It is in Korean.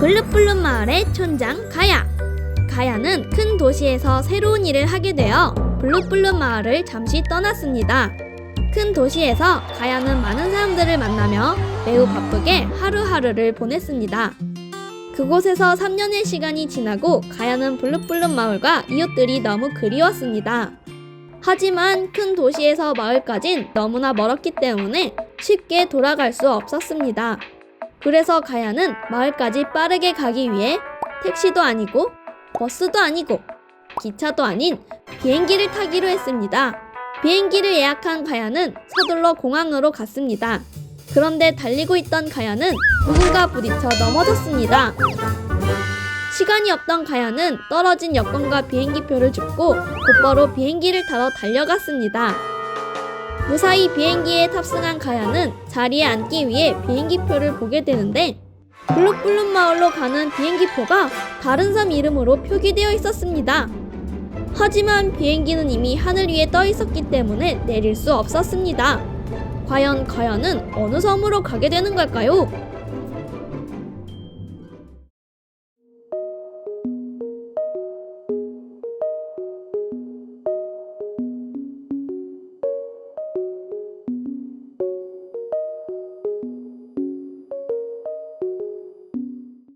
블루블루 마을의 촌장 가야. 가야는 큰 도시에서 새로운 일을 하게 되어 블루블루 마을을 잠시 떠났습니다. 큰 도시에서 가야는 많은 사람들을 만나며 매우 바쁘게 하루하루를 보냈습니다. 그곳에서 3년의 시간이 지나고 가야는 블루블루 마을과 이웃들이 너무 그리웠습니다. 하지만 큰 도시에서 마을까진 너무나 멀었기 때문에 쉽게 돌아갈 수 없었습니다. 그래서 가야는 마을까지 빠르게 가기 위해 택시도 아니고 버스도 아니고 기차도 아닌 비행기를 타기로 했습니다. 비행기를 예약한 가야는 서둘러 공항으로 갔습니다. 그런데 달리고 있던 가야는 누군가 부딪혀 넘어졌습니다. 시간이 없던 가야는 떨어진 여권과 비행기표를 줍고 곧바로 비행기를 타러 달려갔습니다. 무사히 비행기에 탑승한 가야는 자리에 앉기 위해 비행기표를 보게 되는데 블룩블룩 마을로 가는 비행기표가 다른 섬 이름으로 표기되어 있었습니다. 하지만 비행기는 이미 하늘 위에 떠 있었기 때문에 내릴 수 없었습니다. 과연 가야는 어느 섬으로 가게 되는 걸까요?